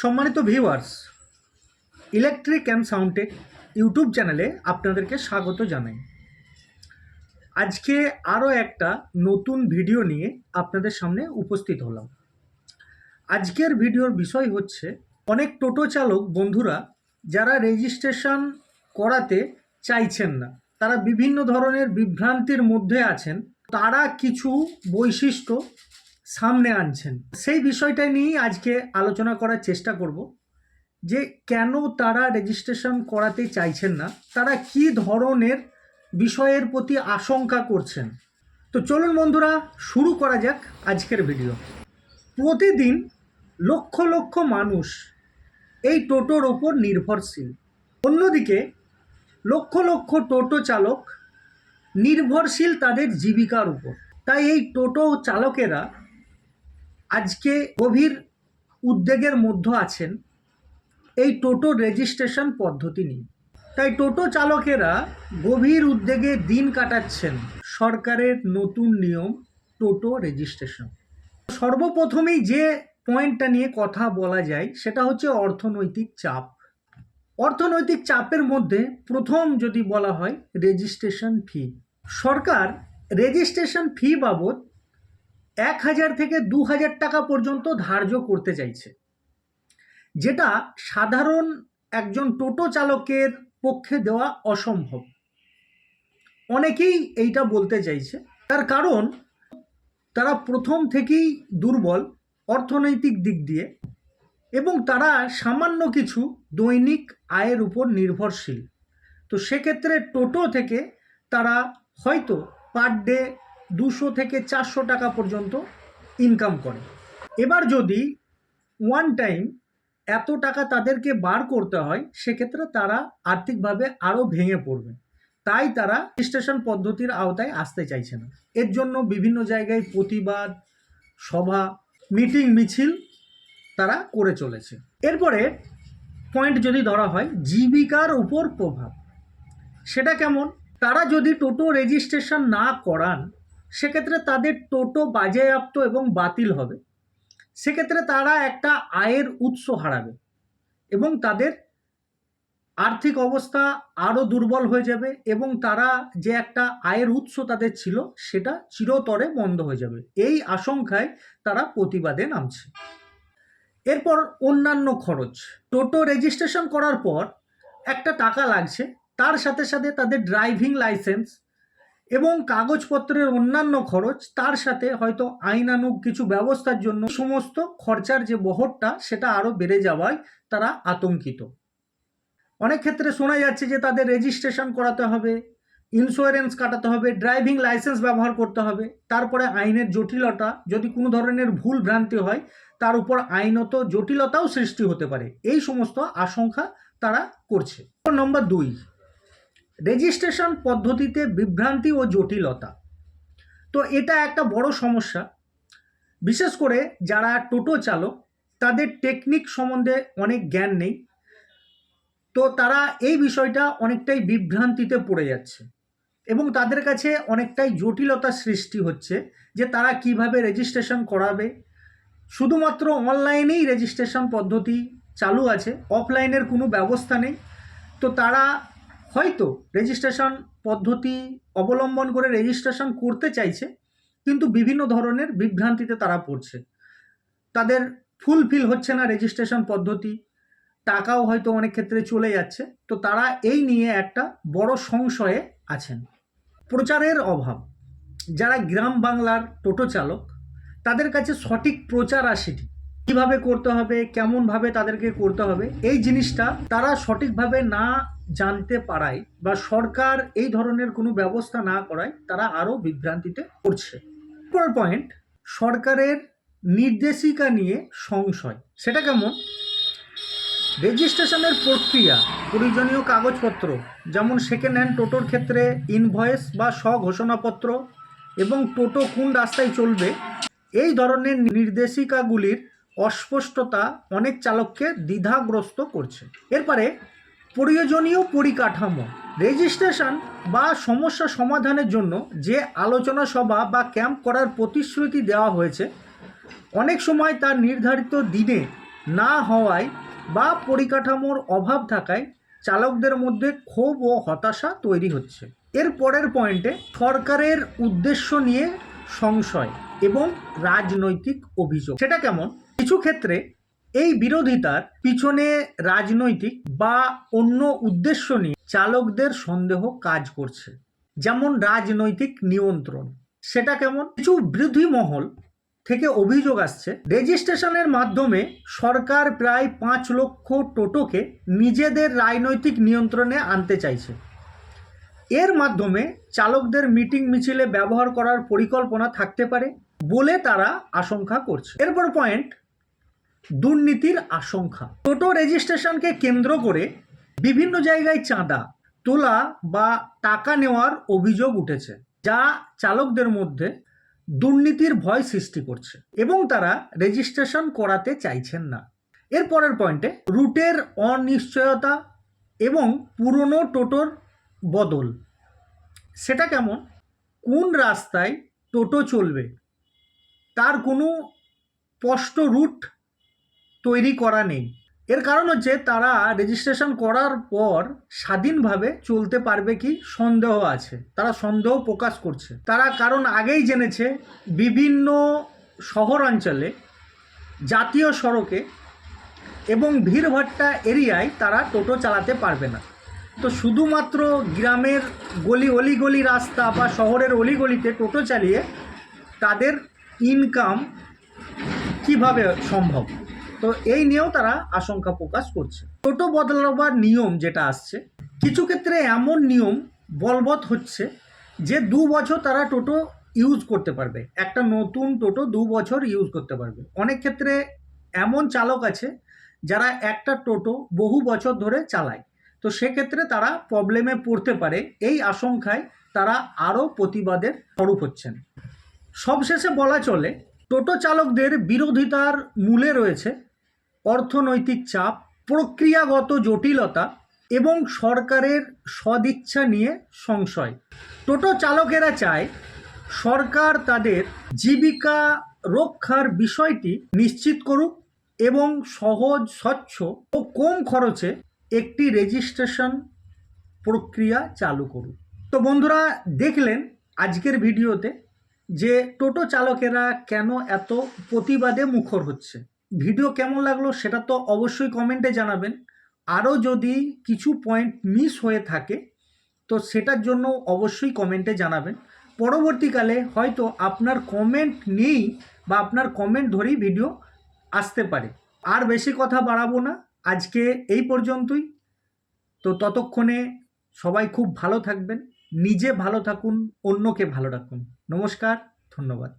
সম্মানিত viewers electric and sound tech YouTube চ্যানেলে আপনাদেরকে স্বাগত জানাই। আজকে আরও একটা নতুন ভিডিও নিয়ে আপনাদের সামনে উপস্থিত হলাম। আজকের ভিডিওর বিষয় হচ্ছে, অনেক টোটো চালক বন্ধুরা যারা রেজিস্ট্রেশন করাতে চাইছেন না, তারা বিভিন্ন ধরনের বিভ্রান্তির মধ্যে আছেন, তারা কিছু বৈশিষ্ট্য সামনে আনছেন। সেই বিষয়টা নিয়েই আজকে আলোচনা করার চেষ্টা করব যে কেন তারা রেজিস্ট্রেশন করাতে চাইছেন না, তারা কি ধরনের বিষয়ের প্রতি আশঙ্কা করছেন। তো চলুন বন্ধুরা, শুরু করা যাক আজকের ভিডিও প্রতিদিন লক্ষ লক্ষ মানুষ এই টোটোর ওপর নির্ভরশীল। অন্যদিকে লক্ষ লক্ষ টোটো চালক নির্ভরশীল তাদের জীবিকার উপর। তাই এই টোটো চালকেরা আজকে গভীর উদ্বেগের মধ্যে আছেন এই টোটো রেজিস্ট্রেশন পদ্ধতি নিয়ে। তাই টোটো চালকেরা গভীর উদ্বেগে দিন কাটাচ্ছেন সরকারের নতুন নিয়ম টোটো রেজিস্ট্রেশন। সর্বপ্রথমেই যে পয়েন্টটা নিয়ে কথা বলা যায় সেটা হচ্ছে অর্থনৈতিক চাপ। অর্থনৈতিক চাপের মধ্যে প্রথম যদি বলা হয় রেজিস্ট্রেশন ফি। সরকার রেজিস্ট্রেশন ফি বাবদ এক হাজার থেকে দু হাজার টাকা পর্যন্ত ধার্য করতে চাইছে। যেটা সাধারণ একজন টোটো চালকের পক্ষে দেওয়া অসম্ভব। অনেকেই এইটা বলতে চাইছে। তার কারণ, তারা প্রথম থেকেই দুর্বল অর্থনৈতিক দিক দিয়ে এবং তারা সামান্য কিছু দৈনিক আয়ের উপর নির্ভরশীল। তো সেক্ষেত্রে টোটো থেকে তারা হয়তো পার ডে দুশো থেকে চারশো টাকা পর্যন্ত ইনকাম করে। এবার যদি ওয়ান টাইম এত টাকা তাদেরকে বার করতে হয়, সেক্ষেত্রে তারা আর্থিকভাবে আরও ভেঙে পড়বে। তাই তারা রেজিস্ট্রেশন পদ্ধতির আওতায় আসতে চাইছে না। এর জন্য বিভিন্ন জায়গায় প্রতিবাদ, সভা, মিটিং, মিছিল তারা করে চলেছে। এরপরে পয়েন্ট যদি ধরা হয়, জীবিকার উপর প্রভাব। সেটা কেমন? তারা যদি টোটো রেজিস্ট্রেশন না করান সেক্ষেত্রে তাদের টোটো বাজেয়াপ্ত এবং বাতিল হবে। সেক্ষেত্রে তারা একটা আয়ের উৎস হারাবে এবং তাদের আর্থিক অবস্থা আরও দুর্বল হয়ে যাবে এবং তারা যে একটা আয়ের উৎস তাদের ছিল সেটা চিরতরে বন্ধ হয়ে যাবে। এই আশঙ্কায় তারা প্রতিবাদে নামছে। এরপর অন্যান্য খরচ। টোটো রেজিস্ট্রেশন করার পর একটা টাকা লাগছে, তার সাথে সাথে তাদের ড্রাইভিং লাইসেন্স এবং কাগজপত্রের অন্যান্য খরচ, তার সাথে হয়তো আইনানুগ কিছু ব্যবস্থার জন্য সমস্ত খরচার যে বহরটা, সেটা আরও বেড়ে যাওয়ায় তারা আতঙ্কিত। অনেক ক্ষেত্রে শোনা যাচ্ছে যে তাদের রেজিস্ট্রেশন করাতে হবে ইন্স্যুরেন্স কাটাতে হবে ড্রাইভিং লাইসেন্স ব্যবহার করতে হবে, তারপরে আইনের জটিলতা, যদি কোনো ধরনের ভুল ভ্রান্তি হয়, তার উপর আইনত জটিলতাও সৃষ্টি হতে পারে। এই সমস্ত আশঙ্কা তারা করছে। নম্বর দুই রেজিস্ট্রেশন পদ্ধতিতে বিভ্রান্তি ও জটিলতা। তো এটা একটা বড় সমস্যা। বিশেষ করে যারা টোটো চালক, তাদের টেকনিক সম্বন্ধে অনেক জ্ঞান নেই। তো তারা এই বিষয়টা অনেকটাই বিভ্রান্তিতে পড়ে যাচ্ছে এবং তাদের কাছে অনেকটাই জটিলতা সৃষ্টি হচ্ছে যে তারা কীভাবে রেজিস্ট্রেশন করাবে। শুধুমাত্র অনলাইনেই রেজিস্ট্রেশন পদ্ধতি চালু আছে, অফলাইনের কোনো ব্যবস্থা নেই। তো তারা হয়তো রেজিস্ট্রেশন পদ্ধতি অবলম্বন করে রেজিস্ট্রেশন করতে চাইছে, কিন্তু বিভিন্ন ধরনের বিভ্রান্তিতে তারা পড়ছে। তাদের ফুলফিল হচ্ছে না রেজিস্ট্রেশন পদ্ধতি, টাকাও হয়তো অনেক ক্ষেত্রে চলে যাচ্ছে। তো তারা এই নিয়ে একটা বড় সংশয়ে আছেন। প্রচারের অভাব। যারা গ্রাম বাংলার টোটো চালক, তাদের কাছে সঠিক প্রচার আসেনি। কীভাবে করতে হবে, কেমনভাবে তাদেরকে করতে হবে, এই জিনিসটা তারা সঠিকভাবে না জানতে পারায় বা সরকার এই ধরনের কোনো ব্যবস্থা না করায় তারা আরও বিভ্রান্তিতে পড়ছে। পর পয়েন্ট সরকারের নির্দেশিকা নিয়ে সংশয়। সেটা কেমন? রেজিস্ট্রেশনের প্রক্রিয়া, প্রয়োজনীয় কাগজপত্র, যেমন সেকেন্ড হ্যান্ড টোটোর ক্ষেত্রে ইনভয়েস বা স্বঘোষণাপত্র এবং টোটো কোন রাস্তায় চলবে, এই ধরনের নির্দেশিকাগুলির অস্পষ্টতা অনেক চালককে দ্বিধাগ্রস্ত করছে। এরপরে প্রয়োজনীয় পরিকাঠামো রেজিস্ট্রেশন বা সমস্যা সমাধানের জন্য যে আলোচনা সভা বা ক্যাম্প করার প্রতিশ্রুতি দেওয়া হয়েছে, অনেক সময় তার নির্ধারিত দিনে না হওয়ায় বা পরিকাঠামোর অভাব থাকায় চালকদের মধ্যে ক্ষোভ ও হতাশা তৈরি হচ্ছে। এর পরের পয়েন্টে সরকারের উদ্দেশ্য নিয়ে সংশয় এবং রাজনৈতিক অভিযোগ। সেটা কেমন? কিছু ক্ষেত্রে এই বিরোধিতার পিছনে রাজনৈতিক বা অন্য উদ্দেশ্য নিয়ে চালকদের সন্দেহ কাজ করছে। যেমন রাজনৈতিক নিয়ন্ত্রণ। সেটা কেমন? কিছু বিরোধী মহল থেকে অভিযোগ আসছে, রেজিস্ট্রেশনের মাধ্যমে সরকার প্রায় পাঁচ লক্ষ টোটোকে নিজেদের রাজনৈতিক নিয়ন্ত্রণে আনতে চাইছে। এর মাধ্যমে চালকদের মিটিং মিছিলে ব্যবহার করার পরিকল্পনা থাকতে পারে বলে তারা আশঙ্কা করছে। এরপর পয়েন্ট দুর্নীতির আশঙ্কা। টোটো রেজিস্ট্রেশনকে কেন্দ্র করে বিভিন্ন জায়গায় চাঁদা, তোলা বা টাকা নেওয়ার অভিযোগ উঠেছে, যা চালকদের মধ্যে দুর্নীতির ভয় সৃষ্টি করছে এবং তারা রেজিস্ট্রেশন করাতে চাইছেন না। এর পরের পয়েন্টে, রুটের অনিশ্চয়তা এবং পুরনো টোটোর বদল। সেটা কেমন? কোন রাস্তায় টোটো চলবে? তার কোনো স্পষ্ট রুট তৈরি করা নেই। এর কারণ হচ্ছে তারা রেজিস্ট্রেশন করার পর স্বাধীনভাবে চলতে পারবে কি? সন্দেহ আছে। তারা সন্দেহ প্রকাশ করছে। তারা কারণ আগেই জেনেছে বিভিন্ন শহরাঞ্চলে জাতীয় সড়কে এবং ভিড়ভাট্টা এরিয়ায় তারা টোটো চালাতে পারবে না। তো শুধুমাত্র গ্রামের গলি, অলিগলি রাস্তা বা শহরের অলিগলিতে টোটো চালিয়ে তাদের ইনকাম কীভাবে সম্ভব? তো এই নিয়েও তারা আশঙ্কা প্রকাশ করছে। টোটো বদলাবার নিয়ম যেটা আসছে, কিছু ক্ষেত্রে এমন নিয়ম বলবৎ হচ্ছে যে দু বছর তারা টোটো ইউজ করতে পারবে। একটা নতুন টোটো দু বছর ইউজ করতে পারবে। অনেক ক্ষেত্রে এমন চালক আছে যারা একটা টোটো বহু বছর ধরে চালায়। তো সেক্ষেত্রে তারা প্রবলেমে পড়তে পারে। এই আশঙ্কায় তারা আরও প্রতিবাদের স্বরূপ হচ্ছেন। সবশেষে বলা চলে, টোটো চালকদের বিরোধিতার মূলে রয়েছে অর্থনৈতিক চাপ, প্রক্রিয়াগত জটিলতা এবং সরকারের সদিচ্ছা নিয়ে সংশয়। টোটো চালকেরা চায়, সরকার তাদের জীবিকা রক্ষার বিষয়টি নিশ্চিত করুক এবং সহজ, স্বচ্ছ ও কম খরচে একটি রেজিস্ট্রেশন প্রক্রিয়া চালু করুক। তো বন্ধুরা, দেখলেন আজকের ভিডিওতে যে টোটো চালকেরা কেন এত প্রতিবাদে মুখর হচ্ছে। ভিডিও কেমন লাগল সেটা তো অবশ্যই কমেন্টে জানাবেন। আরও যদি কিছু পয়েন্ট মিস হয়ে থাকে, তো সেটার জন্য অবশ্যই কমেন্টে জানাবেন। পরবর্তীকালে হয়তো আপনার কমেন্ট নেই বা আপনার কমেন্ট ধরেই ভিডিও আসতে পারে। আর বেশি কথা বাড়াবো না। আজকে এই পর্যন্তই। তো ততক্ষণে সবাই খুব ভালো থাকবেন। নিজে ভালো থাকুন, অন্যকে ভালো রাখুন। নমস্কার, ধন্যবাদ।